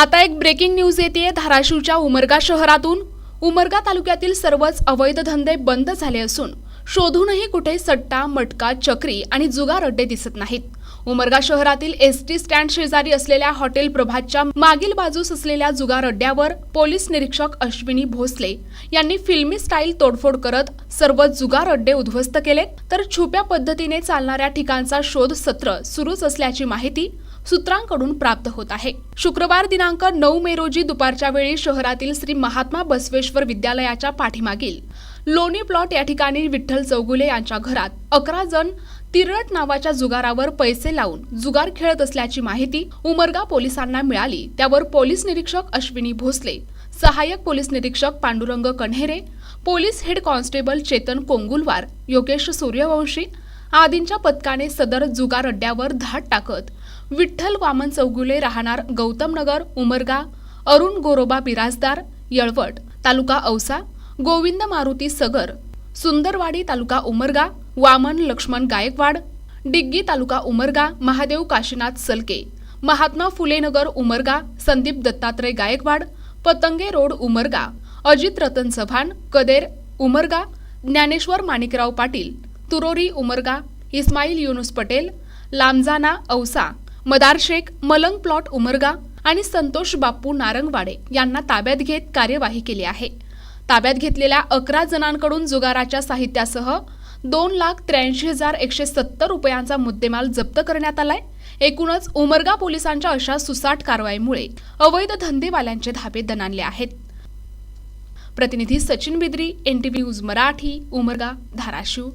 आता एक breaking news येते धाराशिवच्या उमरगा शहरातून. उमरगा तालुक्यातील सर्वच अवैध धंदे बंद झाले असून शोधूनही कुठे सट्टा मटका चक्री आणि जुगार अड्डे दिसत नाहीत. उमरगा शहरातील एस टी स्टँड शेजारी असलेल्या हॉटेल प्रभातच्या मागील बाजूस असलेल्या जुगार अड्ड्यावर पोलीस निरीक्षक अश्विनी भोसले यांनी फिल्मी स्टाईल तोडफोड करत सर्व जुगार अड्डे उद्ध्वस्त केले. तर छुप्या पद्धतीने चालणाऱ्या ठिकाणचा शोध सत्र सुरूच असल्याची माहिती सूत्रांकडून प्राप्त होत आहे. शुक्रवार दिनांक नऊ मे रोजी दुपारच्या वेळी शहरातील श्री महात्मा बसवेश्वर विद्यालयाच्या पाठीमागील लोणी प्लॉट या ठिकाणी विठ्ठल चौगुले यांच्या घरात अकरा जण तिरट नावाच्या जुगारावर पैसे लावून जुगार खेळत असल्याची माहिती उमरगा पोलिसांना मिळाली. त्यावर पोलीस निरीक्षक अश्विनी भोसले सहाय्यक पोलीस निरीक्षक Pandurang Kanhere police head constable Chetan Kongulwar Yogesh Suryawanshi आदींच्या पथकाने सदर जुगार अड्ड्यावर धाड टाकत विठ्ठल वामन चौगुले राहणार गौतम नगर उमरगा अरुण गोरोबा बिराजदार यळवट तालुका औसा गोविंद मारुती सगर सुंदरवाडी तालुका उमरगा वामन लक्ष्मण गायकवाड डिग्गी तालुका उमरगा महादेव काशीनाथ सलके महात्मा फुले नगर उमरगा संदीप दत्तात्रय गायकवाड पतंगे रोड उमरगा अजित रतन चव्हाण कदेर उमरगा ज्ञानेश्वर माणिकराव पाटील तुरोरी उमरगा इस्माईल युनुस पटेल लामजाना औसा मदार शेख मलंग प्लॉट उमरगा आणि संतोष बाप्पू नारंगवाडे यांना ताब्यात घेत कार्यवाही केली आहे. ताब्यात घेतलेल्या अकरा जणांकडून जुगाराच्या साहित्यासह दोन लाख त्र्याऐंशी हजार एकशे सत्तर रुपयांचा मुद्देमाल जप्त करण्यात आलाय. एकूणच उमरगा पोलिसांच्या अशा सुसाट कारवाईमुळे अवैध धंदेवाल्यांचे धाबे दणाणले आहेत. प्रतिनिधी सचिन बिद्री एनटीव्ही न्यूज मराठी उमरगा धाराशिव.